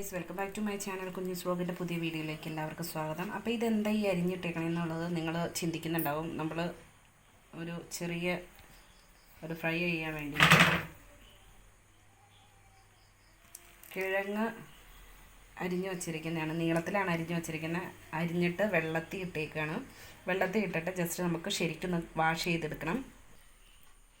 Guys welcome back to my channel. കുഞ്ഞു സ്ലോഗിന്റെ പുതിയ വീഡിയോയിലേക്ക് എല്ലാവർക്കും സ്വാഗതം. അപ്പോൾ ഇതെന്താ ഈ അരിഞ്ഞിട്ടേക്കണം എന്നുള്ളത് നിങ്ങൾ ചിന്തിക്കുന്നുണ്ടാവും. നമ്മൾ ഒരു ചെറിയ ഒരു ഫ്രൈ ചെയ്യാൻ വേണ്ടി. കിഴങ്ങ് അരിഞ്ഞു വച്ചിരിക്കുന്നതാണ്. നീളത്തിലാണ് അരിഞ്ഞു വച്ചിരിക്കുന്നത്. അരിഞ്ഞിട്ട് വെള്ളത്തിൽ ഇട്ടേക്കാണ്. വെള്ളത്തിൽ ഇട്ടിട്ട് ജസ്റ്റ് നമുക്ക് ശരിക്കും വാഷ് ചെയ്തെടുക്കണം.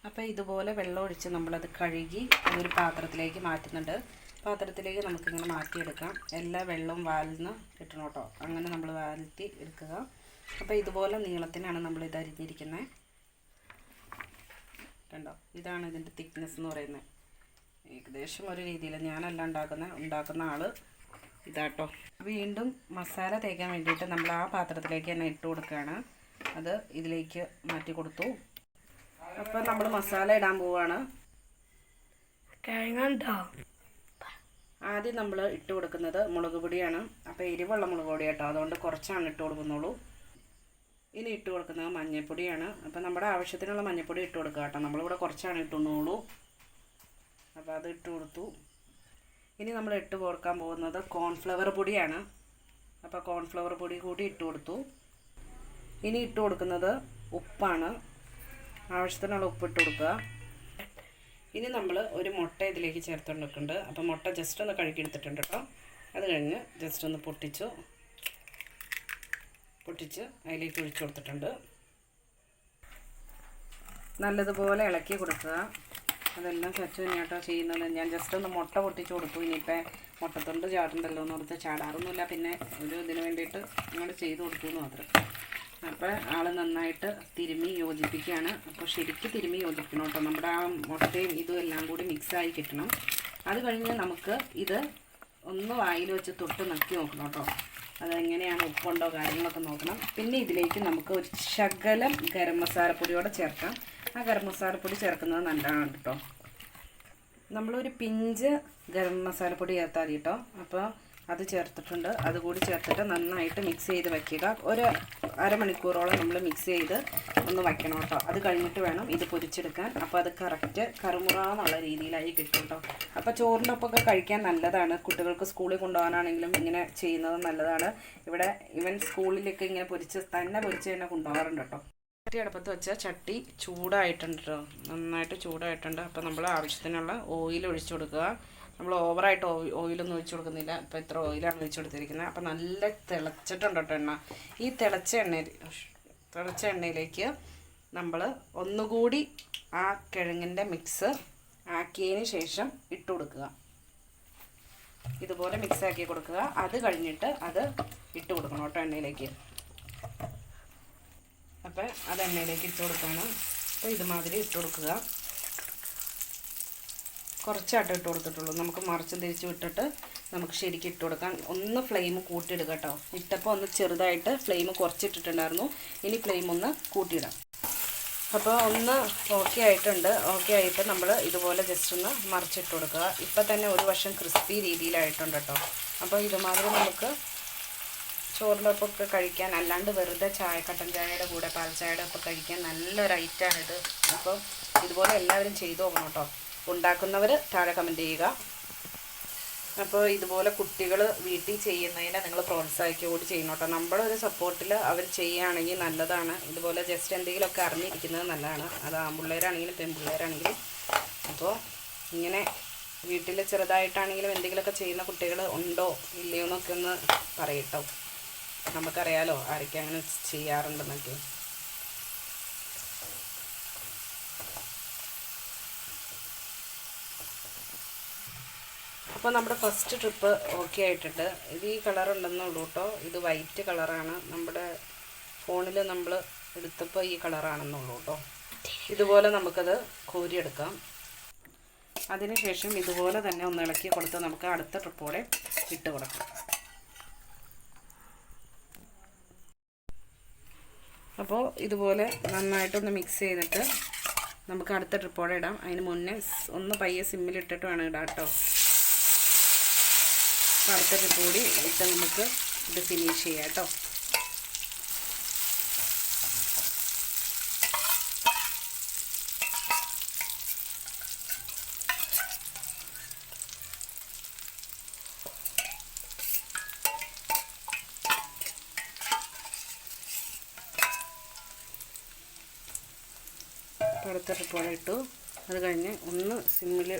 അപ്പോൾ ഇതുപോലെ വെള്ളം ഒഴിച്ച് നമ്മളത് കഴുകി അതൊരു പാത്രത്തിലേക്ക് മാറ്റുന്നുണ്ട്. പാത്രത്തിലേക്ക് നമുക്കിങ്ങനെ മാറ്റിയെടുക്കാം. എല്ലാ വെള്ളവും വാലിന്ന് കിട്ടണം കേട്ടോ. അങ്ങനെ നമ്മൾ വാലറ്റി എടുക്കുക. അപ്പോൾ ഇതുപോലെ നീളത്തിനാണ് നമ്മൾ ഇത് അരിഞ്ഞിരിക്കുന്നത്. കണ്ടോ? ഇതാണ് ഇതിന്റെ തിക്നെസ് എന്ന് പറയുന്നത്. ഏകദേശം ഒരു രീതിയിൽ ഞാനല്ല ഉണ്ടാക്കുന്ന ഉണ്ടാക്കുന്ന ആൾ ഇതാട്ടോ. വീണ്ടും മസാല തേക്കാൻ വേണ്ടിയിട്ട് നമ്മൾ ആ പാത്രത്തിലേക്ക് തന്നെ ഇട്ട് കൊടുക്കുകയാണ്. അത് ഇതിലേക്ക് മാറ്റി കൊടുത്തു. അപ്പോൾ നമ്മൾ മസാല ഇടാൻ പോവാണ്. കിഴങ്ങുണ്ടോ ആദ്യം നമ്മൾ ഇട്ട് കൊടുക്കുന്നത് മുളക് പൊടിയാണ്. അപ്പോൾ എരിവുള്ള മുളക് പൊടി കേട്ടോ. അതുകൊണ്ട് കുറച്ചാണ് ഇട്ട് കൊടുക്കുന്നുള്ളൂ. ഇനി ഇട്ട് കൊടുക്കുന്നത് മഞ്ഞൾപ്പൊടിയാണ് അപ്പോൾ നമ്മുടെ ആവശ്യത്തിനുള്ള മഞ്ഞൾപ്പൊടി ഇട്ട് കൊടുക്കുക കേട്ടോ. നമ്മളിവിടെ കുറച്ചാണ് ഇട്ടുന്നുള്ളൂ അപ്പോൾ അത് ഇട്ട് കൊടുത്തു. ഇനി നമ്മൾ ഇട്ട് കൊടുക്കാൻ പോകുന്നത് കോൺഫ്ലവർ പൊടിയാണ്. അപ്പോൾ കോൺഫ്ലവർ പൊടി കൂടി ഇട്ട് കൊടുത്തു. ഇനി ഇട്ട് കൊടുക്കുന്നത് ഉപ്പാണ്. ആവശ്യത്തിനുള്ള ഉപ്പ് ഇട്ട് കൊടുക്കുക. ഇനി നമ്മൾ ഒരു മുട്ട ഇതിലേക്ക് ചേർത്തുകൊണ്ട് വെക്കുന്നുണ്ട് അപ്പോൾ മുട്ട ജസ്റ്റ് ഒന്ന് കഴുകിയെടുത്തിട്ടുണ്ട് കേട്ടോ അത് കഴിഞ്ഞ് ജസ്റ്റ് ഒന്ന് പൊട്ടിച്ചു. പൊട്ടിച്ച് അതിലേക്ക് ഒഴിച്ചു കൊടുത്തിട്ടുണ്ട്. നല്ലതുപോലെ ഇളക്കി കൊടുക്കുക. അതെല്ലാം ചച്ചു തന്നെയാട്ടോ ചെയ്യുന്നത്. ഞാൻ ജസ്റ്റ് ഒന്ന് മുട്ട പൊട്ടിച്ച് കൊടുത്തു. ഇനിയിപ്പോൾ മുട്ടത്തൊണ്ട് ചാടുണ്ടല്ലോ എന്ന് ഓർത്ത് ചാടാറൊന്നുമില്ല. പിന്നെ ഒരു ഇതിന് വേണ്ടിയിട്ട് ഇങ്ങോട്ട് ചെയ്ത് കൊടുത്തു എന്ന് മാത്രം. അപ്പോൾ ആൾ നന്നായിട്ട് തിരുമ്മി യോജിപ്പിക്കുകയാണ്. അപ്പോൾ ശരിക്ക് തിരുമ്മി യോജിപ്പിക്കണം കേട്ടോ. നമ്മുടെ ആ മുട്ടയും ഇതും എല്ലാം കൂടി മിക്സായി കിട്ടണം. അത് കഴിഞ്ഞ് നമുക്ക് ഇത് ഒന്ന് വായിൽ വെച്ച് തൊട്ട് നക്കി നോക്കണം കേട്ടോ. അതെങ്ങനെയാണ് ഉപ്പുണ്ടോ കാര്യങ്ങളൊക്കെ നോക്കണം. പിന്നെ ഇതിലേക്ക് നമുക്ക് ഒരു ശകലം ഗരം മസാലപ്പൊടിയോടെ ചേർക്കാം. ആ ഗരം മസാലപ്പൊടി ചേർക്കുന്നത് നല്ലതാണ് കേട്ടോ. നമ്മളൊരു പിഞ്ച് ഗരം മസാലപ്പൊടി ചേർത്താൽ മതി കേട്ടോ. അപ്പോൾ അത് ചേർത്തിട്ടുണ്ട്. അതുകൂടി ചേർത്തിട്ട് നന്നായിട്ട് മിക്സ് ചെയ്ത് വയ്ക്കുക ഒരു അരമണിക്കൂറോളം നമ്മൾ മിക്സ് ചെയ്ത് ഒന്ന് വയ്ക്കണം കേട്ടോ. അത് കഴിഞ്ഞിട്ട് വേണം ഇത് പൊരിച്ചെടുക്കാൻ. അപ്പോൾ അത് കറക്റ്റ് കറുമുറ എന്നുള്ള രീതിയിലായി കിട്ടും കേട്ടോ. അപ്പോൾ ചോറിന്റെ ഒപ്പമൊക്കെ കഴിക്കാൻ നല്ലതാണ്. കുട്ടികൾക്ക് സ്കൂളിൽ കൊണ്ടുപോകാനാണെങ്കിലും ഇങ്ങനെ ചെയ്യുന്നത് നല്ലതാണ്. ഇവിടെ ഇവൻ സ്കൂളിലൊക്കെ ഇങ്ങനെ പൊരിച്ച് തന്നെ പൊരിച്ച് തന്നെ കൊണ്ടുപോകാറുണ്ട് കേട്ടോ. ചട്ടി അടുപ്പത്ത് വെച്ച ചട്ടി ചൂടായിട്ടുണ്ട് കേട്ടോ. നന്നായിട്ട് ചൂടായിട്ടുണ്ട്. അപ്പോൾ നമ്മൾ ആവശ്യത്തിനുള്ള ഓയിൽ ഒഴിച്ചു കൊടുക്കുക. നമ്മൾ ഓവറായിട്ട് ഓയിലൊന്നും ഒഴിച്ചു കൊടുക്കുന്നില്ല. അപ്പോൾ ഇത്ര ഓയിലാണ് ഒഴിച്ചു കൊടുത്തിരിക്കുന്നത്. അപ്പോൾ നല്ല തിളച്ചിട്ടുണ്ട് എണ്ണ. ഈ തിളച്ച എണ്ണയിൽ തിളച്ച എണ്ണയിലേക്ക് നമ്മൾ ഒന്നുകൂടി ആ കിഴങ്ങിന്റെ മിക്സ് ആക്കിയതിന് ശേഷം ഇട്ട് കൊടുക്കുക. ഇതുപോലെ മിക്സ് ആക്കി കൊടുക്കുക. അത് കഴിഞ്ഞിട്ട് അത് ഇട്ട് കൊടുക്കണം കേട്ടോ എണ്ണയിലേക്ക്. അപ്പോൾ അത് എണ്ണയിലേക്ക് ഇട്ട് കൊടുക്കണം അപ്പോൾ ഇതുമാതിരി ഇട്ട് കൊടുക്കുക. കുറച്ചായിട്ട് ഇട്ട് കൊടുത്തിട്ടുള്ളൂ. നമുക്ക് മറിച്ച് തിരിച്ച് വിട്ടിട്ട് നമുക്ക് ശരിക്കും ഇട്ട് കൊടുക്കാം. ഒന്ന് ഫ്ലെയിം കൂട്ടിയിടുക കേട്ടോ. ഇട്ടപ്പോൾ ഒന്ന് ചെറുതായിട്ട് ഫ്ലെയിം കുറച്ചിട്ടിട്ടുണ്ടായിരുന്നു. ഇനി ഫ്ലെയിം ഒന്ന് കൂട്ടിയിടാം. അപ്പോൾ ഒന്ന് ഓക്കെ ആയിട്ടുണ്ട്. ഓക്കെ ആയിട്ട് നമ്മൾ ഇതുപോലെ ജസ്റ്റ് ഒന്ന് മറിച്ചിട്ട് കൊടുക്കുക. ഇപ്പം തന്നെ ഒരു വശം ക്രിസ്പി രീതിയിലായിട്ടുണ്ട് കേട്ടോ. അപ്പോൾ ഇതുമാതിരി നമുക്ക് ചോറിന്റെ കഴിക്കാൻ അല്ലാണ്ട് വെറുതെ ചായ കട്ടൻ ചായയുടെ കൂടെ പാൽ ഒക്കെ കഴിക്കാൻ നല്ലൊരു ഐറ്റമാണിത് അപ്പോൾ ഇതുപോലെ എല്ലാവരും ചെയ്തു നോക്കണം കേട്ടോ. ഉണ്ടാക്കുന്നവർ താഴെ കമന്റ് ചെയ്യുക. അപ്പോൾ ഇതുപോലെ കുട്ടികൾ വീട്ടിൽ ചെയ്യുന്നതിനെ നിങ്ങൾ പ്രോത്സാഹിക്കുക കൂടി ചെയ്യണം കേട്ടോ. നമ്മുടെ ഒരു സപ്പോർട്ടിൽ അവർ ചെയ്യുകയാണെങ്കിൽ നല്ലതാണ്. ഇതുപോലെ ജസ്റ്റ് എന്തെങ്കിലുമൊക്കെ അറിഞ്ഞിരിക്കുന്നത് നല്ലതാണ്. അത് ആൺപിള്ളേരാണെങ്കിലും പെൺപിള്ളേരാണെങ്കിലും. അപ്പോൾ ഇങ്ങനെ വീട്ടിൽ ചെറുതായിട്ടാണെങ്കിലും എന്തെങ്കിലുമൊക്കെ ചെയ്യുന്ന കുട്ടികൾ ഉണ്ടോ ഇല്ലയോ എന്നൊക്കെ ഒന്ന് പറയട്ടോ നമുക്കറിയാലോ ആരൊക്കെ അങ്ങനെ ചെയ്യാറുണ്ടെന്നൊക്കെ. അപ്പോൾ നമ്മുടെ ഫസ്റ്റ് ട്രിപ്പ് ഓക്കെ ആയിട്ടുണ്ട്. ഇത് ഈ കളർ ഉണ്ടെന്നുള്ളൂ കേട്ടോ ഇത് വൈറ്റ് കളറാണ് നമ്മുടെ ഫോണിൽ നമ്മൾ എടുത്തപ്പോൾ ഈ കളറാണെന്നുള്ളൂ കേട്ടോ ഇതുപോലെ നമുക്കത് കോരിയെടുക്കാം. അതിനുശേഷം ഇതുപോലെ തന്നെ ഒന്ന് ഇളക്കി കൊടുത്ത് നമുക്ക് അടുത്ത ട്രിപ്പോടെ ഇട്ട് കൊടുക്കാം. അപ്പോൾ ഇതുപോലെ നന്നായിട്ടൊന്ന് മിക്സ് ചെയ്തിട്ട് നമുക്ക് അടുത്ത ട്രിപ്പോടെ ഇടാം. അതിന് മുന്നേ ഒന്ന് പയ്യെ സിമ്മിലിട്ടിട്ട് വേണം ഇടാം കേട്ടോ വറുത്തത് കൂടി ഇട്ട് നമുക്ക് ഇത് ഫിനിഷ് ചെയ്യാം കേട്ടോ. പുറത്തൊരു പോലെ ഇട്ടു. അത് കഴിഞ്ഞ് ഒന്ന് സിമ്മിൽ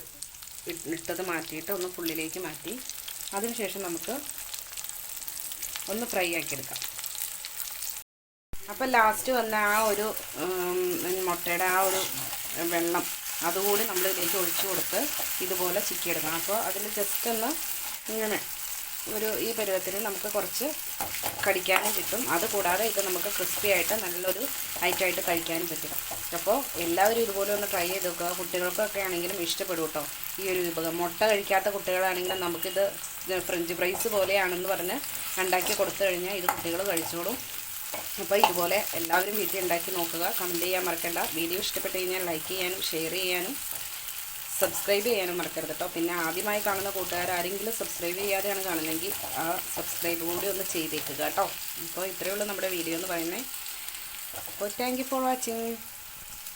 ഇട്ടത് മാറ്റിയിട്ട് ഒന്ന് ഫുള്ളിലേക്ക് മാറ്റി. അതിനുശേഷം നമുക്ക് ഒന്ന് ഫ്രൈ ആക്കിയെടുക്കാം. അപ്പോൾ ലാസ്റ്റ് വന്ന ആ ഒരു മുട്ടയുടെ ആ ഒരു വെള്ളം അതുകൂടി നമ്മൾ ഇതിലേക്ക് ഒഴിച്ചു കൊടുത്ത് ഇതുപോലെ ചിക്കിയെടുക്കണം. അപ്പോൾ അതിൽ ജസ്റ്റ് ഒന്ന് ഇങ്ങനെ ഒരു ഈ പരുവത്തിന് നമുക്ക് കുറച്ച് കടിക്കാനും കിട്ടും. അതുകൂടാതെ ഇത് നമുക്ക് ക്രിസ്പി ആയിട്ട് നല്ലൊരു ഐറ്റമായിട്ട് കഴിക്കാനും പറ്റും. അപ്പോൾ എല്ലാവരും ഇതുപോലെ ഒന്ന് ട്രൈ ചെയ്ത് നോക്കുക. കുട്ടികൾക്കൊക്കെ ആണെങ്കിലും ഇഷ്ടപ്പെടും കേട്ടോ ഈ ഒരു വിഭവം. മുട്ട കഴിക്കാത്ത കുട്ടികളാണെങ്കിലും നമുക്കിത് ഫ്രഞ്ച് ഫ്രൈസ് പോലെയാണെന്ന് പറഞ്ഞ് ഉണ്ടാക്കി കൊടുത്തു കഴിഞ്ഞാൽ ഇത് കുട്ടികൾ കഴിച്ചോളും. അപ്പോൾ ഇതുപോലെ എല്ലാവരും വീട്ടിൽ ഉണ്ടാക്കി നോക്കുക. കമന്റ് ചെയ്യാൻ മറക്കണ്ട. വീഡിയോ ഇഷ്ടപ്പെട്ട് കഴിഞ്ഞാൽ ലൈക്ക് ചെയ്യാനും ഷെയർ ചെയ്യാനും സബ്സ്ക്രൈബ് ചെയ്യാനും മറക്കരുത് കേട്ടോ പിന്നെ ആദ്യമായി കാണുന്ന കൂട്ടുകാർ ആരെങ്കിലും സബ്സ്ക്രൈബ് ചെയ്യാതെയാണ് കാണുന്നതെങ്കിൽ ആ സബ്സ്ക്രൈബ് കൂടി ഒന്ന് ചെയ്തേക്കുക കേട്ടോ അപ്പോൾ ഇത്രയേ ഉള്ളൂ നമ്മുടെ വീഡിയോ എന്ന് പറയുന്നത്. അപ്പോൾ താങ്ക് ഫോർ വാച്ചിങ്